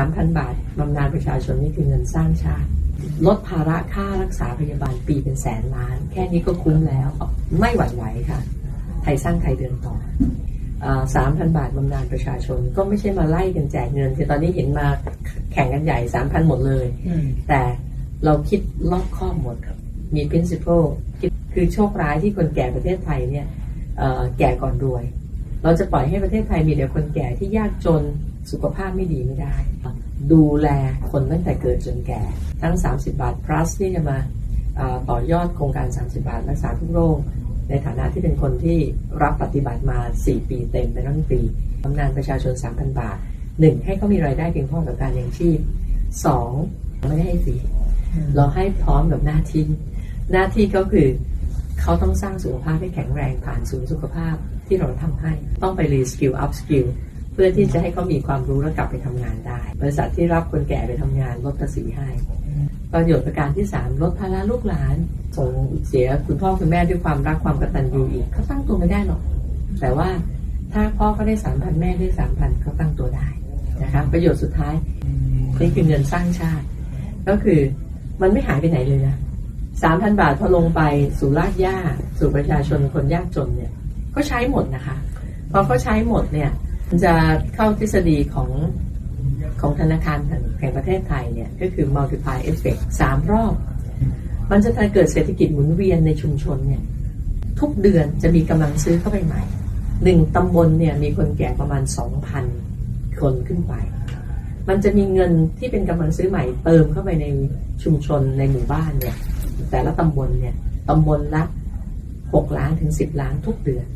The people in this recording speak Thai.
3,000 บาทบำนาญประชาชนนี่คือเงินสร้างชาติ ลดภาระค่ารักษาพยาบาลปีเป็นแสนล้าน แค่นี้ก็คุ้มแล้ว ไม่หวั่นไหวค่ะ ไทยสร้างไทยเดินต่อสามพันบาทบำนาญประชาชนก็ไม่ใช่มาไล่กันแจกเงินคือตอนนี้เห็นมาแข่งกันใหญ่สามพันหมดเลย แต่เราคิดรอบคอบหมดครับ มี principle คิดคือโชคร้ายที่คนแก่ประเทศไทยเนี่ยเอ่อแก่ก่อนรวย เราจะปล่อยให้ประเทศไทยมีแต่คนแก่ที่ยากจน สุขภาพไม่ดีไม่ได้ ดูแลคนตั้งแต่เกิดจนแก่ ทั้ง 30 บาท plus ที่จะมาเอ่อต่อยอดโครงการ 30 บาท รักษาทุกโรค ในฐานะที่เป็นคนที่รับปฏิบัติมา 4 ปีเต็มเป็นรัฐมนตรีบำนาญประชาชน 3,000 บาท 1. ให้เขามีรายได้เพียงพอกับการเลี้ยงชีพ 2. ไม่ได้ให้ฟรีเราให้พร้อมกับหน้าที่ หน้าที่ก็คือเขาต้องสร้างสุขภาพให้แข็งแรงผ่านศูนย์สุขภาพที่เราทำให้ต้องไปรีสกิลอัพสกิล เพื่อที่จะให้เขามีความรู้แล้วกลับไปทำงานได้ บริษัทที่รับคนแก่ไปทำงานลดภาษีให้ประโยชน์ประการที่ 3 ลดภาระลูกหลานส่งเสียคุณพ่อคุณแม่ด้วยความรักความกตัญญูอีกเขาตั้งตัวไม่ได้หรอก แต่ว่าถ้าพ่อเขาได้สามพันแม่ได้สามพันเขาตั้งตัวได้นะคะประโยชน์สุดท้ายนี่คือเงินสร้างชาติ ก็คือมันไม่หายไปไหนเลยนะสามพันบาทพอลงไปสู่รากหญ้า สู่ประชาชนคนยากจนเนี่ยก็ใช้หมดนะคะ พอเขาใช้หมดเนี่ย มันจะเข้าทฤษฎีของของธนาคารแห่งประเทศไทยเนี่ยก็คือ multiply effect สามรอบ มันจะทำให้เกิดเศรษฐกิจหมุนเวียนในชุมชนเนี่ยทุกเดือนจะมีกำลังซื้อเข้าไปใหม่หนึ่งตำบลเนี่ยมีคนแก่ประมาณสองพันคนขึ้นไป มันจะมีเงินที่เป็นกำลังซื้อใหม่เติมเข้าไปในชุมชนในหมู่บ้านเนี่ยแต่ละตำบลเนี่ยตำบลละหกล้านถึงสิบล้านทุกเดือน